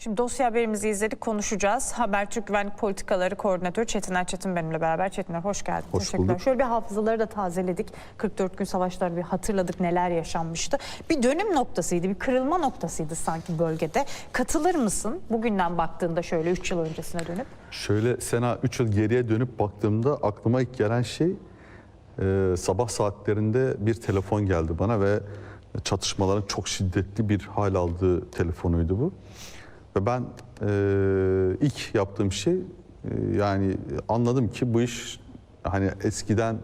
Şimdi dosya haberimizi izledik, konuşacağız. Habertürk Güvenlik Politikaları Koordinatörü Çetin Erçetin benimle beraber. Çetinler hoş geldin. Hoş Teşekkürler. bulduk. Şöyle bir hafızaları da tazeledik. 44 gün savaşları bir hatırladık neler yaşanmıştı. Bir dönüm noktasıydı, bir kırılma noktasıydı sanki bölgede. Katılır mısın bugünden baktığında şöyle 3 yıl öncesine dönüp? Şöyle Sena 3 yıl geriye dönüp baktığımda aklıma ilk gelen şey e, sabah saatlerinde bir telefon geldi bana ve çatışmaların çok şiddetli bir hal aldığı telefonuydu bu. Ve ben e, ilk yaptığım şey e, yani anladım ki bu iş hani eskiden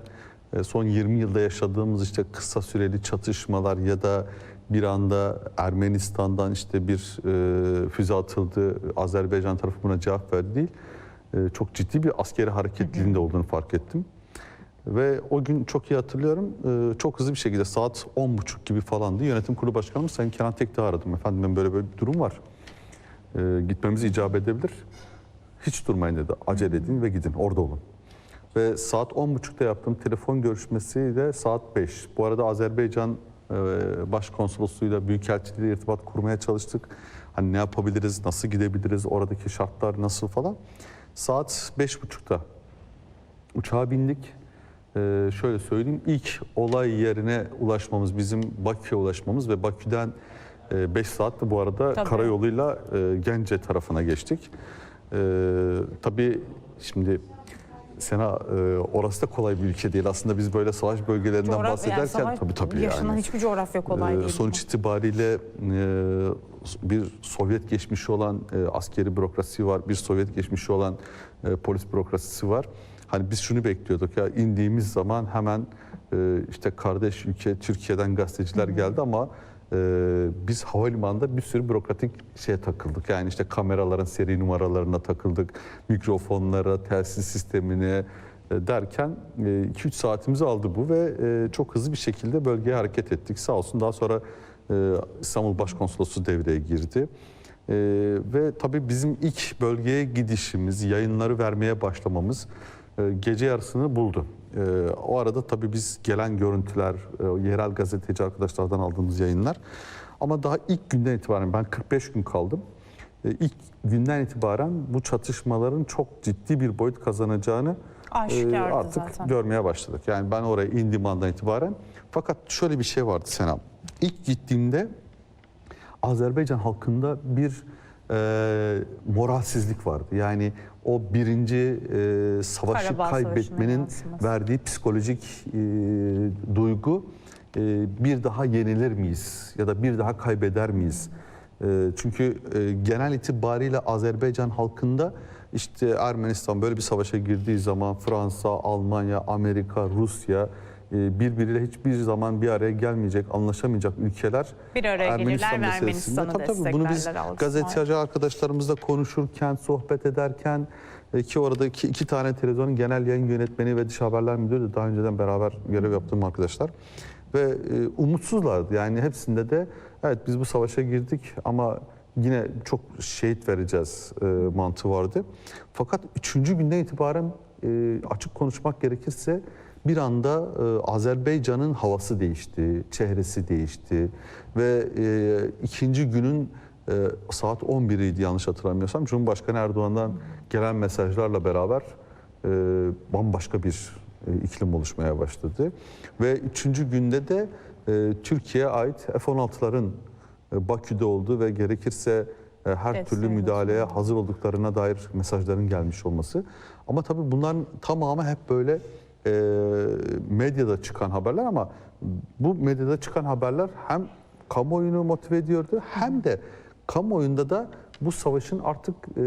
e, son 20 yılda yaşadığımız işte kısa süreli çatışmalar ya da bir anda Ermenistan'dan işte bir e, füze atıldı, Azerbaycan tarafı buna cevap verdi değil. E, çok ciddi bir askeri hareketliliğinde olduğunu fark ettim. Ve o gün çok iyi hatırlıyorum. çok hızlı bir şekilde saat 10.30 gibi falandı. Yönetim kurulu başkanımız Sayın Kenan Tekdağ aradım. Efendim ben böyle böyle bir durum var. E, gitmemiz icap edebilir. Hiç durmayın dedi. Acele edin ve gidin. Orada olun. Ve saat 10.30'da yaptığım telefon görüşmesi de saat 5. Bu arada Azerbaycan e, Başkonsolosluğu'yla, Büyükelçiliğiyle irtibat kurmaya çalıştık. Hani ne yapabiliriz, nasıl gidebiliriz, oradaki şartlar nasıl falan. Saat 5.30'da uçağa bindik. Ee, şöyle söyleyeyim, ilk olay yerine ulaşmamız, bizim Bakü'ye ulaşmamız ve Bakü'den 5 saatte bu arada Tabii. karayoluyla e, Gence tarafına geçtik. Ee, tabii şimdi Sena e, orası da kolay bir ülke değil. Aslında biz böyle savaş bölgelerinden Coğrafya, yani bahsederken savaş- tabii tabii yaşanan yani. hiçbir coğrafya kolay Ee, değil. Sonuç itibariyle e, bir Sovyet geçmişi olan e, askeri bürokrasi var, bir Sovyet geçmişi olan e, polis bürokrasisi var. Hani biz şunu bekliyorduk ya indiğimiz zaman hemen e, işte kardeş ülke Türkiye'den gazeteciler geldi ama e, biz havalimanında bir sürü bürokratik şeye takıldık. Yani işte kameraların seri numaralarına takıldık, mikrofonlara, telsiz sistemine e, derken 2-3 saatimizi aldı bu ve e, çok hızlı bir şekilde bölgeye hareket ettik. Sağ olsun daha sonra e, İstanbul Başkonsolosu devreye girdi. E, ve tabii bizim ilk bölgeye gidişimiz, yayınları vermeye başlamamız e, gece yarısını buldu. E, o arada tabii biz gelen görüntüler, e, yerel gazeteci arkadaşlardan aldığımız yayınlar. Ama daha ilk günden itibaren ben 45 gün kaldım. E, ilk günden itibaren bu çatışmaların çok ciddi bir boyut kazanacağını Aşikardı e, artık zaten. görmeye başladık. Yani ben oraya indiğim andan itibaren. Fakat şöyle bir şey vardı Senem. İlk gittiğimde Azerbaycan halkında bir e, moralsizlik vardı. Yani o birinci e, savaşı Karabağ kaybetmenin yansıması. verdiği psikolojik e, duygu e, bir daha yenilir miyiz ya da bir daha kaybeder miyiz? E, çünkü e, genel itibariyle Azerbaycan halkında işte Ermenistan böyle bir savaşa girdiği zaman Fransa, Almanya, Amerika, Rusya birbiriyle hiçbir zaman bir araya gelmeyecek, anlaşamayacak ülkeler Bir araya gelirler ve Ermenistan'ı Tabii tabii bunu biz gazeteci arkadaşlarımızla konuşurken, sohbet ederken e, ki oradaki iki tane televizyonun genel yayın yönetmeni ve dış haberler müdürü de daha önceden beraber görev yaptığım arkadaşlar. Ve e, umutsuzlardı. Yani hepsinde de evet biz bu savaşa girdik ama yine çok şehit vereceğiz e, mantığı vardı. Fakat üçüncü günden itibaren e, açık konuşmak gerekirse bir anda e, Azerbaycan'ın havası değişti, çehresi değişti ve e, ikinci günün e, saat 11'iydi yanlış hatırlamıyorsam. Cumhurbaşkanı Erdoğan'dan gelen mesajlarla beraber e, bambaşka bir e, iklim oluşmaya başladı. Ve üçüncü günde de e, Türkiye'ye ait F-16'ların e, Bakü'de olduğu ve gerekirse e, her Desteğe türlü müdahaleye hazır olduklarına dair mesajların gelmiş olması. Ama tabii bunların tamamı hep böyle e, medyada çıkan haberler ama bu medyada çıkan haberler hem kamuoyunu motive ediyordu hem de kamuoyunda da bu savaşın artık e,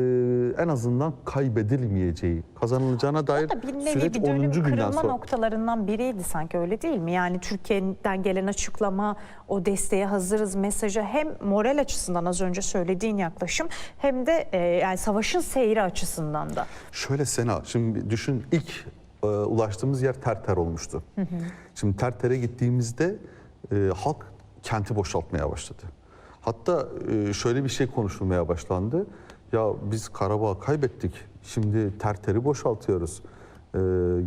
en azından kaybedilmeyeceği, kazanılacağına dair da bir süreç bir 10. dönüm günden sonra. noktalarından biriydi sanki öyle değil mi? Yani Türkiye'den gelen açıklama, o desteğe hazırız mesajı hem moral açısından az önce söylediğin yaklaşım hem de e, yani savaşın seyri açısından da. Şöyle Sena, şimdi düşün ilk e, ulaştığımız yer Terter olmuştu. Şimdi Terter'e gittiğimizde e, halk kenti boşaltmaya başladı. Hatta e, şöyle bir şey konuşulmaya başlandı. Ya biz Karabağ kaybettik, şimdi Terter'i boşaltıyoruz. E,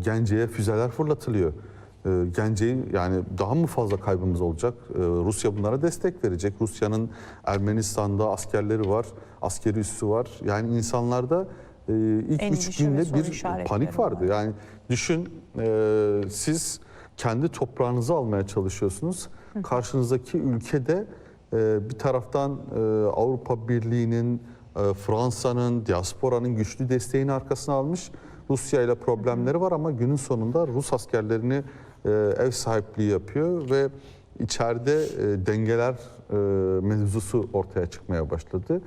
Gence'ye füzeler fırlatılıyor. E, Gence'yi yani daha mı fazla kaybımız olacak? E, Rusya bunlara destek verecek. Rusya'nın Ermenistan'da askerleri var. askeri üssü var. Yani insanlarda e, ilk üç Endişe ve günde bir panik vardı. var. Yani düşün e, siz kendi toprağınızı almaya çalışıyorsunuz. Karşınızdaki ülkede e, bir taraftan e, Avrupa Birliği'nin, e, Fransa'nın, diasporanın güçlü desteğini arkasına almış. Rusya ile problemleri var ama günün sonunda Rus askerlerini e, ev sahipliği yapıyor ve içeride e, dengeler e, mevzusu ortaya çıkmaya başladı.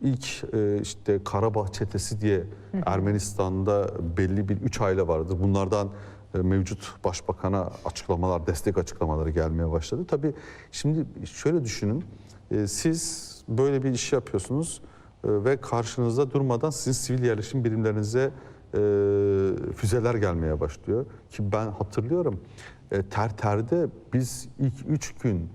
İlk e, işte Karabağ çetesi diye Ermenistan'da belli bir üç aile vardı. Bunlardan e, mevcut başbakana açıklamalar, destek açıklamaları gelmeye başladı. Tabii şimdi şöyle düşünün. e, Siz böyle bir iş yapıyorsunuz e, ve karşınızda durmadan sizin sivil yerleşim birimlerinize e, füzeler gelmeye başlıyor. Ki ben hatırlıyorum e, ter terde biz ilk üç gün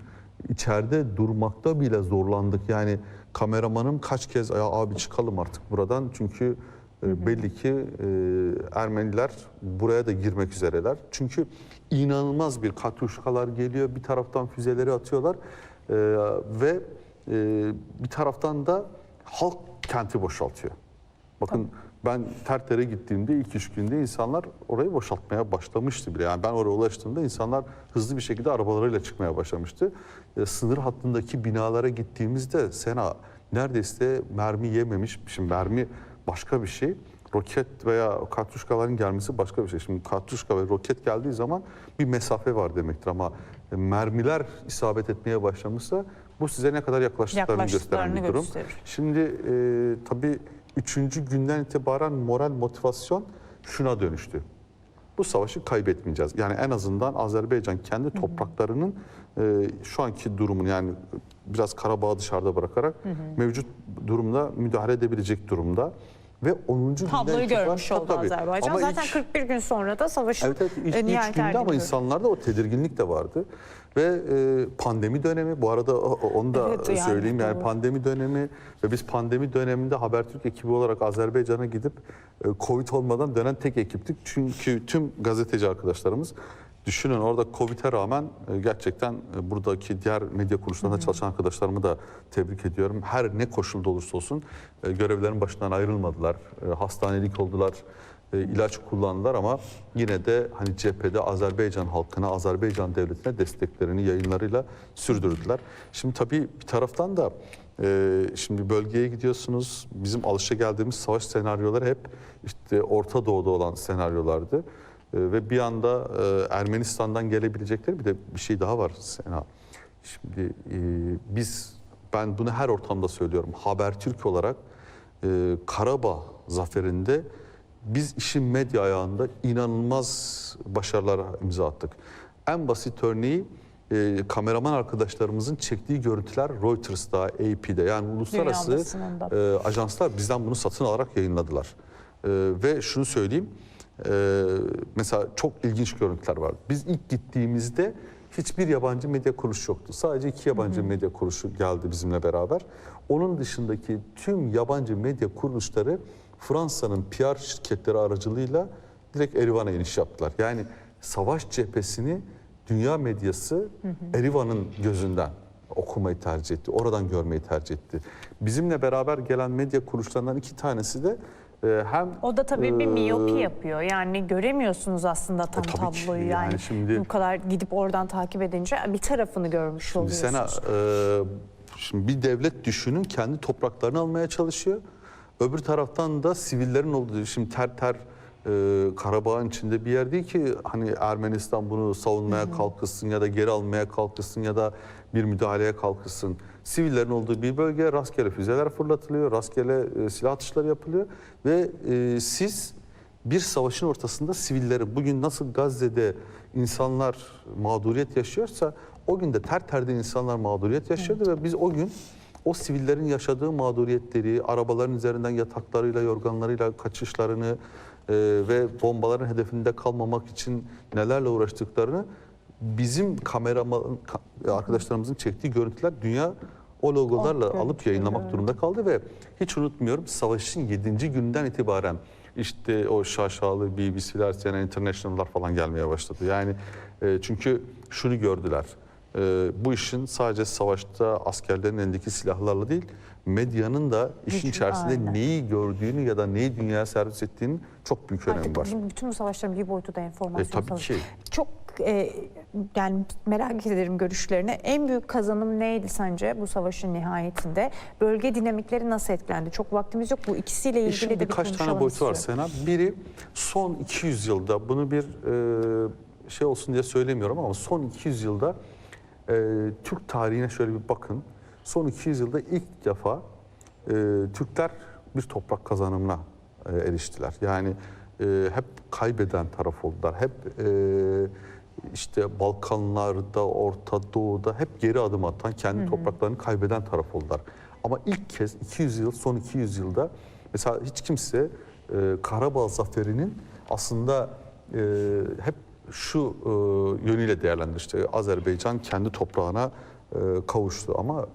içeride durmakta bile zorlandık. Yani kameramanım kaç kez ya abi çıkalım artık buradan çünkü e, belli ki e, Ermeniler buraya da girmek üzereler. Çünkü inanılmaz bir katyuşkalar geliyor bir taraftan füzeleri atıyorlar e, ve e, bir taraftan da halk kenti boşaltıyor. Bakın ben Terter'e gittiğimde ilk üç günde insanlar orayı boşaltmaya başlamıştı bile. Yani ben oraya ulaştığımda insanlar hızlı bir şekilde arabalarıyla çıkmaya başlamıştı. E, sınır hattındaki binalara gittiğimizde Sena neredeyse mermi yememiş. Şimdi mermi başka bir şey. Roket veya katyuşkaların gelmesi başka bir şey. Şimdi katyuşka ve roket geldiği zaman bir mesafe var demektir ama e, mermiler isabet etmeye başlamışsa bu size ne kadar yaklaştıklarını, gösteren bir Yaklaştıklarını durum. gösterir. Şimdi e, tabii üçüncü günden itibaren moral motivasyon şuna dönüştü. Bu savaşı kaybetmeyeceğiz. Yani en azından Azerbaycan kendi topraklarının e, şu anki durumunu yani biraz Karabağ'ı dışarıda bırakarak mevcut durumda müdahale edebilecek durumda. Ve 10. günden Tabloyu itibaren- görmüş oldu Tabii. Azerbaycan. Ama Zaten ilk- 41 gün sonra da savaşın Evet, evet ilk, e, nihayet günde ama insanlarda o tedirginlik de vardı. Ve e, pandemi dönemi bu arada onu da Evet, yani söyleyeyim yani doğru. pandemi dönemi ve biz pandemi döneminde Habertürk ekibi olarak Azerbaycan'a gidip e, Covid olmadan dönen tek ekiptik. Çünkü tüm gazeteci arkadaşlarımız düşünün orada Covid'e rağmen e, gerçekten e, buradaki diğer medya kuruluşlarında çalışan arkadaşlarımı da tebrik ediyorum. Her ne koşulda olursa olsun e, görevlerin başından ayrılmadılar. Hastanelik oldular ilaç kullandılar ama yine de hani cephede Azerbaycan halkına, Azerbaycan devletine desteklerini yayınlarıyla sürdürdüler. Şimdi tabii bir taraftan da şimdi bölgeye gidiyorsunuz. Bizim alışa geldiğimiz savaş senaryoları hep işte Orta Doğu'da olan senaryolardı. E, ve bir anda e, Ermenistan'dan gelebilecekleri bir de bir şey daha var Sena. Şimdi e, biz ben bunu her ortamda söylüyorum. Habertürk olarak e, Karabağ zaferinde biz işin medya ayağında inanılmaz başarılar imza attık. En basit örneği e, kameraman arkadaşlarımızın çektiği görüntüler Reuters'ta, AP'de yani uluslararası e, ajanslar bizden bunu satın alarak yayınladılar. E, ve şunu söyleyeyim, e, mesela çok ilginç görüntüler var. Biz ilk gittiğimizde hiçbir yabancı medya kuruluşu yoktu. Sadece iki yabancı medya kuruluşu geldi bizimle beraber. Onun dışındaki tüm yabancı medya kuruluşları Fransa'nın PR şirketleri aracılığıyla direkt Erivan'a iniş yaptılar. Yani savaş cephesini dünya medyası Erivan'ın gözünden okumayı tercih etti. Oradan görmeyi tercih etti. Bizimle beraber gelen medya kuruluşlarından iki tanesi de hem O da tabii bir e, miyopi yapıyor. Yani göremiyorsunuz aslında tam tabii ki. tabloyu. Yani, Yani şimdi- bu kadar gidip oradan takip edince bir tarafını görmüş Şimdi oluyorsunuz. Sena, e, şimdi bir devlet düşünün kendi topraklarını almaya çalışıyor. Öbür taraftan da sivillerin olduğu, şimdi ter ter e, Karabağ'ın içinde bir yer değil ki hani Ermenistan bunu savunmaya kalkışsın ya da geri almaya kalkışsın ya da bir müdahaleye kalkışsın. Sivillerin olduğu bir bölge rastgele füzeler fırlatılıyor, rastgele e, silah atışları yapılıyor ve e, siz bir savaşın ortasında sivillerin bugün nasıl Gazze'de insanlar mağduriyet yaşıyorsa o gün de ter terde insanlar mağduriyet yaşıyordu ve biz o gün o sivillerin yaşadığı mağduriyetleri, arabaların üzerinden yataklarıyla, yorganlarıyla kaçışlarını e, ve bombaların hedefinde kalmamak için nelerle uğraştıklarını bizim kameraman ka- arkadaşlarımızın çektiği görüntüler dünya o logolarla O alıp yayınlamak görüntüleri, durumunda kaldı ve hiç unutmuyorum savaşın 7. günden itibaren işte o şaşalı BBC'ler, CNN International'lar falan gelmeye başladı. Yani e, çünkü şunu gördüler. e, bu işin sadece savaşta askerlerin elindeki silahlarla değil, medyanın da işin Gücü, içerisinde aynen. neyi gördüğünü ya da neyi dünyaya servis ettiğinin çok büyük önemi Artık var. bizim bütün bu savaşların bir boyutu da enformasyon E, tabii savaşı. ki. Çok e, yani merak ederim görüşlerini. En büyük kazanım neydi sence bu savaşın nihayetinde? Bölge dinamikleri nasıl etkilendi? Çok vaktimiz yok. Bu ikisiyle ilgili İşin de bir birkaç tane boyutu var. Sena. Biri son 200 yılda bunu bir e, şey olsun diye söylemiyorum ama son 200 yılda e, Türk tarihine şöyle bir bakın. Son 200 yılda ilk defa e, Türkler bir toprak kazanımına e, eriştiler. Yani e, hep kaybeden taraf oldular. Hep e, işte Balkanlarda, Orta Doğu'da hep geri adım atan, kendi topraklarını kaybeden taraf oldular. Ama ilk kez 200 yıl, son 200 yılda mesela hiç kimse e, Karabağ Zaferi'nin aslında e, hep şu e, yönüyle değerlendir. İşte Azerbaycan kendi toprağına e, kavuştu ama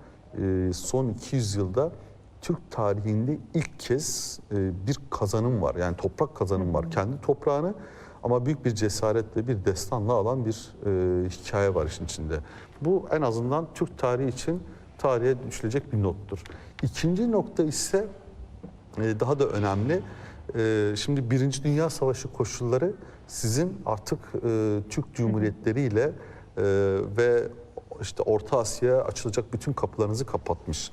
e, son 200 yılda Türk tarihinde ilk kez e, bir kazanım var. Yani toprak kazanım var. Kendi toprağını ama büyük bir cesaretle bir destanla alan bir e, hikaye var işin içinde. Bu en azından Türk tarihi için tarihe düşülecek bir nottur. İkinci nokta ise e, daha da önemli. E, Şimdi Birinci Dünya Savaşı koşulları sizin artık e, Türk Cumhuriyetleri ile e, ve işte Orta Asya'ya açılacak bütün kapılarınızı kapatmış.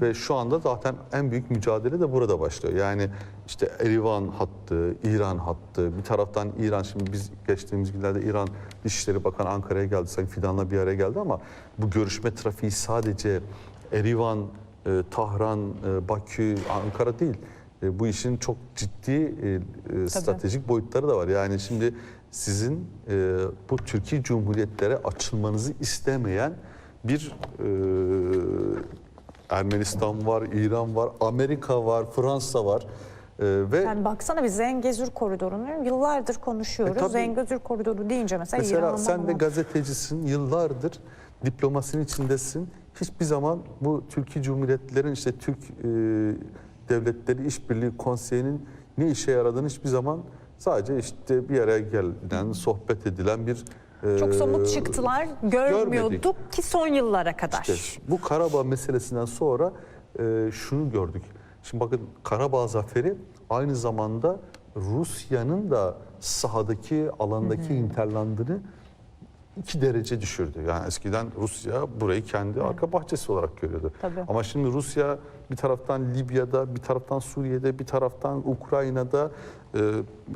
Ve şu anda zaten en büyük mücadele de burada başlıyor. Yani işte Erivan hattı, İran hattı, bir taraftan İran şimdi biz geçtiğimiz günlerde İran Dışişleri Bakanı Ankara'ya geldi, Sayın Fidan'la bir araya geldi ama bu görüşme trafiği sadece Erivan, e, Tahran, e, Bakü, Ankara değil. E, bu işin çok ciddi e, e, stratejik boyutları da var. Yani şimdi sizin e, bu Türkiye Cumhuriyetlere açılmanızı istemeyen bir e, Ermenistan var, İran var, Amerika var, Fransa var. E, ve Yani baksana biz Zengezur koridorunu yıllardır konuşuyoruz. E, tabii. Zengezur koridoru deyince mesela, Mesela İran sen de gazetecisin, yıllardır diplomasinin içindesin. Hiçbir zaman bu Türkiye Cumhuriyetlerin işte Türk e, Devletleri İşbirliği Konseyi'nin ne işe yaradığını hiçbir zaman sadece işte bir araya gelinen, sohbet edilen bir e, çok somut çıktılar görmüyorduk ki son yıllara kadar. işte bu Karabağ meselesinden sonra e, şunu gördük. Şimdi bakın Karabağ zaferi aynı zamanda Rusya'nın da sahadaki alandaki interlandını iki derece düşürdü. Yani eskiden Rusya burayı kendi arka bahçesi olarak görüyordu. Tabii. Ama şimdi Rusya bir taraftan Libya'da, bir taraftan Suriye'de, bir taraftan Ukrayna'da, e,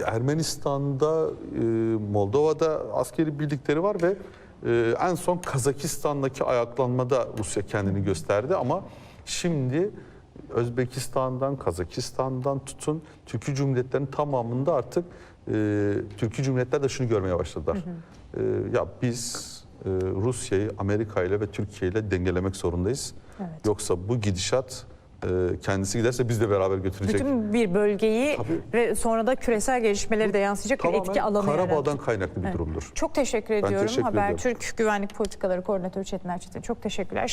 Ermenistan'da, e, Moldova'da askeri birlikleri var ve e, en son Kazakistan'daki ayaklanmada Rusya kendini gösterdi ama şimdi Özbekistan'dan, Kazakistan'dan tutun Türkiye Cumhuriyetlerinin tamamında artık e, Türkiye Cumhuriyetler de şunu görmeye başladılar. E, ya biz e, Rusya'yı Amerika ile ve Türkiye ile dengelemek zorundayız. Evet. Yoksa bu gidişat e, kendisi giderse biz de beraber götürecek. Bütün bir bölgeyi Tabii. ve sonra da küresel gelişmeleri de yansıyacak bir etki alanı Karabağ'dan yaratacak. kaynaklı bir Evet. durumdur. Çok teşekkür Ben ediyorum. teşekkür Habertürk ediyorum. Güvenlik Politikaları Koordinatörü Çetin Erçetin. Çok teşekkürler.